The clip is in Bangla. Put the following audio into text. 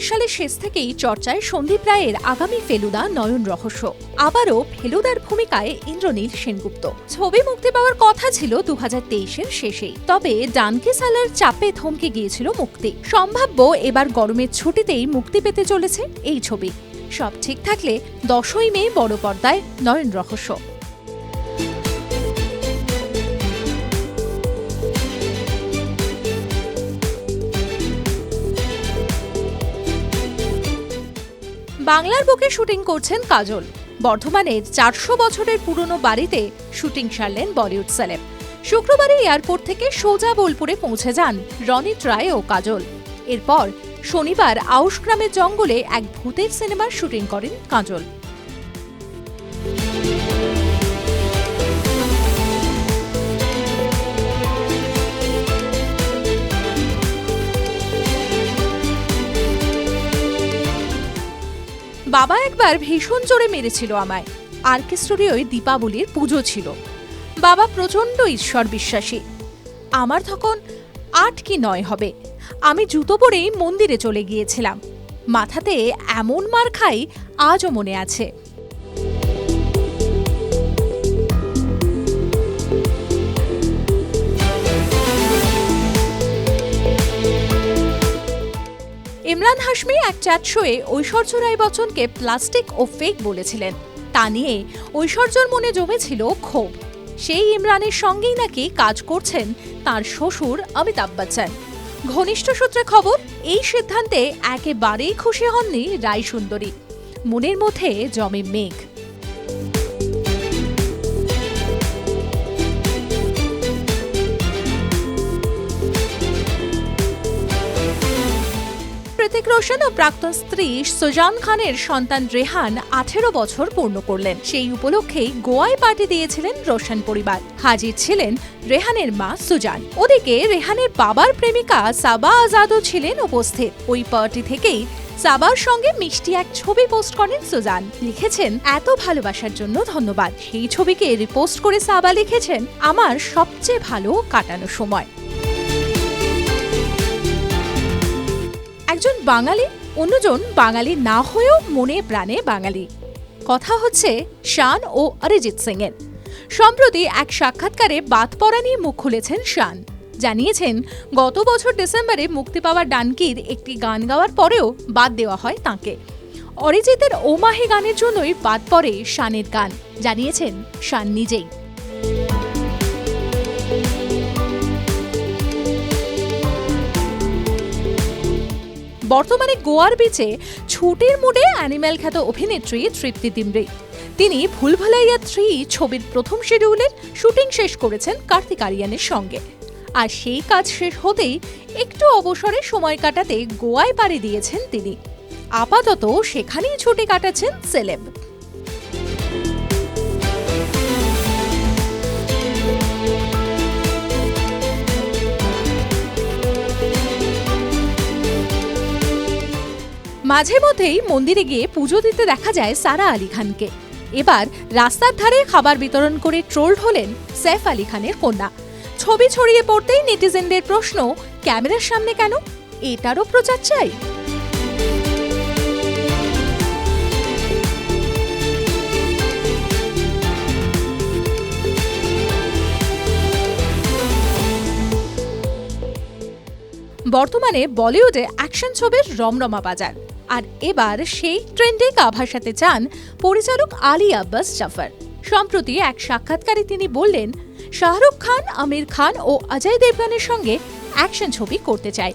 সালের শেষ থেকেই চর্চায় সন্দীপ রায়ের আগামী ফেলুদা নয়ন রহস্য। আবারও ফেলুদার ভূমিকায় ইন্দ্রনীল সেনগুপ্ত। ছবি মুক্তি পাওয়ার কথা ছিল দু হাজার শেষেই। তবে ডানকে সালার চাপে থমকে গিয়েছিল মুক্তি। সম্ভাব্য এবার গরমের ছুটিতেই মুক্তি পেতে চলেছে এই ছবি। সব ঠিক থাকলে দশই মে বড় পর্দায় নয়ন রহস্য। বাংলার বুকে শুটিং করছেন কাজল। বর্ধমানে চারশো বছরের পুরনো বাড়িতে শুটিং সারলেন বলিউড সেলেব। শুক্রবারে এয়ারপোর্ট থেকে সোজা বোলপুরে পৌঁছে যান রনিত রায় ও কাজল। এরপর শনিবার আউশ গ্রামের জঙ্গলে এক ভূতের সিনেমার শুটিং করেন কাজল। বাবা একবার ভীষণ জোরে মেরেছিল আমায়। আরকে স্টুডিওয় দীপাবলির পুজো ছিল। বাবা প্রচণ্ড ঈশ্বর বিশ্বাসী। আমার তখন আট কি নয় হবে। আমি জুতো পরেই মন্দিরে চলে গিয়েছিলাম। মাথাতে এমন মার খাই আজও মনে আছে। ইমরান হাশমি এক চ্যাট শোয়ে ঐশ্বর্য রায় বচ্চনকে প্লাস্টিক ও ফেক বলেছিলেন। তা নিয়ে ঐশ্বর্যর মনে জমেছিল ক্ষোভ। সেই ইমরানের সঙ্গেই নাকি কাজ করছেন তার শ্বশুর অমিতাভ বচ্চন। ঘনিষ্ঠ সূত্রে খবর, এই সিদ্ধান্তে একেবারেই খুশি হননি রায় সুন্দরী মনের মধ্যে জমে মেঘ। হৃতিক রোশন ও প্রাক্তন স্ত্রী সুজান খানের সন্তান রেহান আঠেরো বছর পূর্ণ করলেন। সেই উপলক্ষেই গোয়ায় পার্টি দিয়েছিলেন রোশন পরিবার। হাজির ছিলেন রেহানের মা সুজান। ওদিকে রেহানের বাবার প্রেমিকা সাবা আজাদও ছিলেন উপস্থিত। ওই পার্টি থেকেই সাবার সঙ্গে মিষ্টি এক ছবি পোস্ট করেন সুজান। লিখেছেন, এত ভালোবাসার জন্য ধন্যবাদ। সেই ছবিকে রিপোস্ট করে সাবা লিখেছেন, আমার সবচেয়ে ভালো কাটানো সময়। বাঙালি? অন্যজন বাঙালি না হয়েও মনে প্রাণে বাঙালি। কথা হচ্ছে শান ও অরিজিৎ সিং এর সম্প্রতি এক সাক্ষাৎকারে বাদ পড়া নিয়ে মুখ খুলেছেন শান। জানিয়েছেন, গত বছর ডিসেম্বরে মুক্তি পাওয়া ডানকির একটি গান গাওয়ার পরেও বাদ দেওয়া হয় তাকে। অরিজিতের ওমাহে গানের জন্যই বাদ পড়ে শানের গান। জানিয়েছেন শান নিজেই। বর্তমানে গোয়ার বিচে ছুটির মুডে অ্যানিম্যাল খ্যাত অভিনেত্রী তৃপ্তি তিমরে। তিনি ভুলভালাইয়া থ্রি ছবির প্রথম শিডিউলের শুটিং শেষ করেছেন কার্তিক আরিয়ানের সঙ্গে। আর সেই কাজ শেষ হতেই একটু অবসরে সময় কাটাতে গোয়ায় পাড়ি দিয়েছেন তিনি। আপাতত সেখানেই ছুটি কাটাচ্ছেন সেলেব। মাঝে মধ্যেই মন্দিরে গিয়ে পুজো দিতে দেখা যায় সারা আলী খানকে। এবার রাস্তার ধারে খাবার বিতরণ করে ট্রোলড হলেন সৈফ আলী খানের কন্যা। ছবি ছড়িয়ে পড়তেই নেটিজেনদের প্রশ্ন, ক্যামেরার সামনে কেন? এটারও প্রচার চাই। বর্তমানে বলিউডে অ্যাকশন ছবির রমরমা বাজার। আর এবার সেই ট্রেন্ডে কাভার ভাসাতে চান পরিচালক আলী আব্বাস জাফর। সম্প্রতি এক সাক্ষাৎকারে তিনি বললেন, শাহরুখ খান, আমির খান ও অজয় দেবগানের সঙ্গে অ্যাকশন ছবি করতে চাই।